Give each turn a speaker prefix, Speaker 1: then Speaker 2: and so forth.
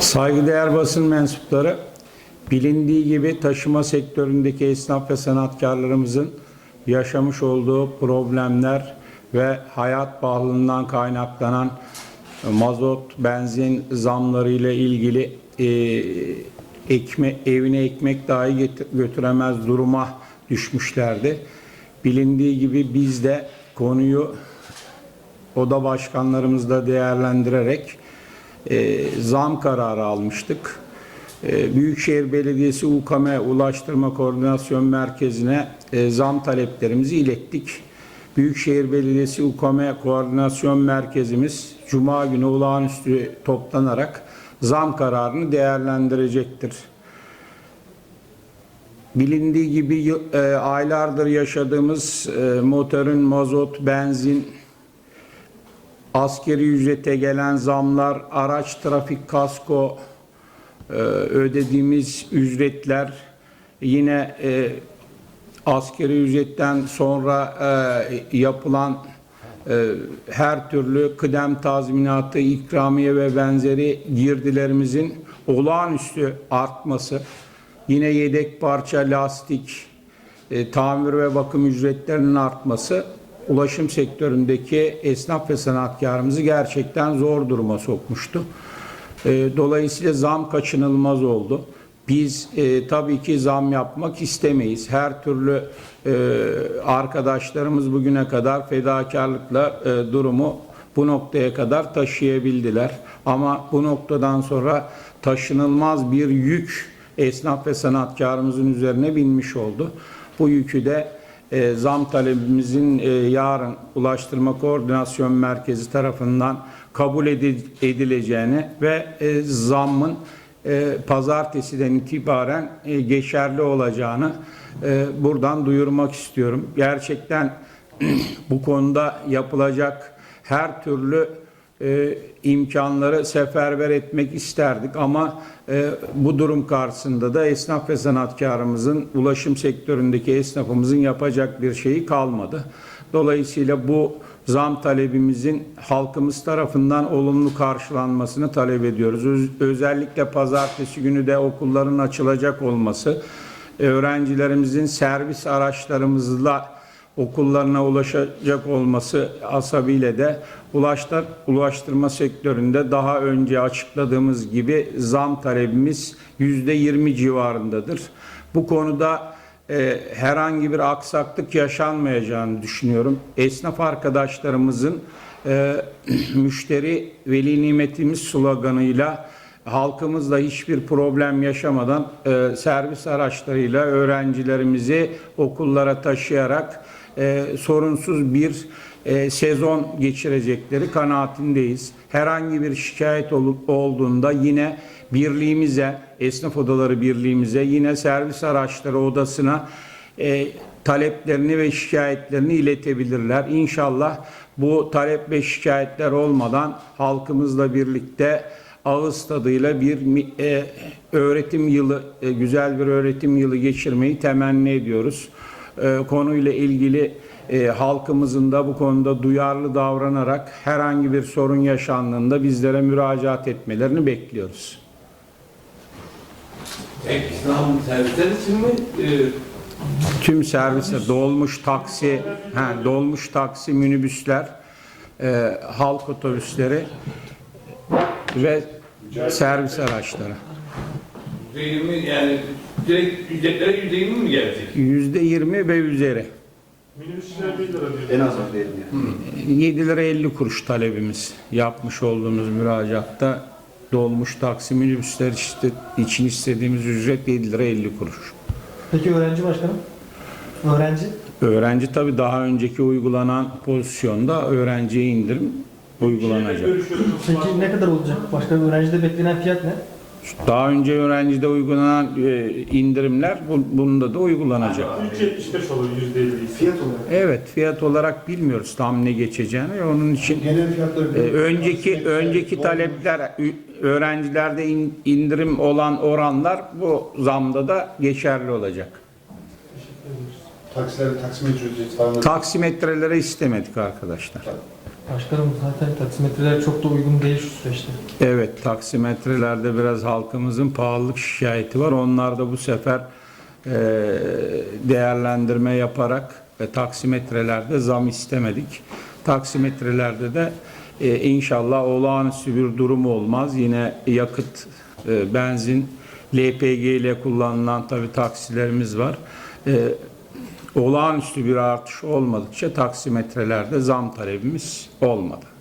Speaker 1: Saygıdeğer basın mensupları, bilindiği gibi taşıma sektöründeki esnaf ve sanatkarlarımızın yaşamış olduğu problemler ve hayat pahalılığından kaynaklanan mazot, benzin zamları ile ilgili e, ekme, evine ekmek dahi get- götüremez duruma düşmüşlerdi. Bilindiği gibi biz de konuyu oda başkanlarımızla değerlendirerek e, zam kararı almıştık. E, Büyükşehir Belediyesi UKM Ulaştırma Koordinasyon Merkezi'ne e, zam taleplerimizi ilettik. Büyükşehir Belediyesi UKM Koordinasyon Merkezimiz Cuma günü olağanüstü toplanarak zam kararını değerlendirecektir. Bilindiği gibi e, aylardır yaşadığımız e, motorun mazot, benzin, askeri ücrete gelen zamlar, araç trafik kasko e, ödediğimiz ücretler, yine e, askeri ücretten sonra e, yapılan her türlü kıdem tazminatı, ikramiye ve benzeri girdilerimizin olağanüstü artması, yine yedek parça, lastik, tamir ve bakım ücretlerinin artması ulaşım sektöründeki esnaf ve sanatkarımızı gerçekten zor duruma sokmuştu. E, Dolayısıyla zam kaçınılmaz oldu. Biz e, tabii ki zam yapmak istemeyiz. Her türlü e, arkadaşlarımız bugüne kadar fedakarlıkla e, durumu bu noktaya kadar taşıyabildiler. Ama bu noktadan sonra taşınılmaz bir yük esnaf ve sanatkarımızın üzerine binmiş oldu. Bu yükü de e, zam talebimizin e, yarın Ulaştırma Koordinasyon Merkezi tarafından kabul edi- edileceğini ve e, zammın e, pazartesiden itibaren e, geçerli olacağını e, buradan duyurmak istiyorum. Gerçekten bu konuda yapılacak her türlü e, imkanları seferber etmek isterdik ama e, bu durum karşısında da esnaf ve sanatkarımızın ulaşım sektöründeki esnafımızın yapacak bir şeyi kalmadı. Dolayısıyla bu zam talebimizin halkımız tarafından olumlu karşılanmasını talep ediyoruz. Öz- özellikle pazartesi günü de okulların açılacak olması, öğrencilerimizin servis araçlarımızla okullarına ulaşacak olması asabiyle de ulaştır, ulaştırma sektöründe daha önce açıkladığımız gibi zam talebimiz %20 civarındadır. Bu konuda e, herhangi bir aksaklık yaşanmayacağını düşünüyorum. Esnaf arkadaşlarımızın e, müşteri veli nimetimiz sloganıyla halkımızla hiçbir problem yaşamadan e, servis araçlarıyla öğrencilerimizi okullara taşıyarak e, sorunsuz bir e, sezon geçirecekleri kanaatindeyiz. Herhangi bir şikayet olup olduğunda yine birliğimize, esnaf odaları birliğimize, yine servis araçları odasına e, taleplerini ve şikayetlerini iletebilirler. İnşallah bu talep ve şikayetler olmadan halkımızla birlikte ağız tadıyla bir e, öğretim yılı, e, güzel bir öğretim yılı geçirmeyi temenni ediyoruz. E, konuyla ilgili e, halkımızın da bu konuda duyarlı davranarak herhangi bir sorun yaşandığında bizlere müracaat etmelerini bekliyoruz.
Speaker 2: Tek İslam servisler için mi? Ee,
Speaker 1: Tüm servise dolmuş taksi, he, dolmuş taksi, minibüsler, e, halk otobüsleri ve servis araçları.
Speaker 2: %20 yani direkt ücretlere %20 mi gelecek?
Speaker 1: Yüzde yirmi ve üzeri.
Speaker 3: Minibüsçüler 1 lira diyor.
Speaker 4: En az değil yani.
Speaker 1: 7 lira 50 kuruş talebimiz yapmış olduğumuz müracaatta dolmuş taksi minibüsler işte için istediğimiz ücret 7 lira 50 kuruş.
Speaker 5: Peki öğrenci başkanım? Öğrenci?
Speaker 1: Öğrenci tabii daha önceki uygulanan pozisyonda öğrenciye indirim uygulanacak.
Speaker 5: Peki ne kadar olacak? Başka öğrencide beklenen fiyat ne?
Speaker 1: Daha önce öğrencide uygulanan e, indirimler bu- bunda da uygulanacak.
Speaker 3: 3.75 olur %50'yi.
Speaker 4: Fiyat olarak.
Speaker 1: Evet fiyat olarak bilmiyoruz tam ne geçeceğini. Onun için
Speaker 4: Genel fiyatları
Speaker 1: Ee, önceki önceki talepler ü- öğrencilerde in- indirim olan oranlar bu zamda da geçerli olacak.
Speaker 4: Taksiler, taksimetre ücreti falan. da-
Speaker 1: Taksimetrelere istemedik arkadaşlar.
Speaker 5: Başkanım zaten taksimetreler çok da uygun değil şu süreçte.
Speaker 1: Evet, taksimetrelerde biraz halkımızın pahalılık şikayeti var. Onlar da bu sefer e, değerlendirme yaparak e, taksimetrelerde zam istemedik. Taksimetrelerde de e, inşallah olağanüstü bir durum olmaz. Yine yakıt, e, benzin, LPG ile kullanılan tabii taksilerimiz var. E, olağanüstü bir artış olmadıkça taksimetrelerde zam talebimiz olmadı.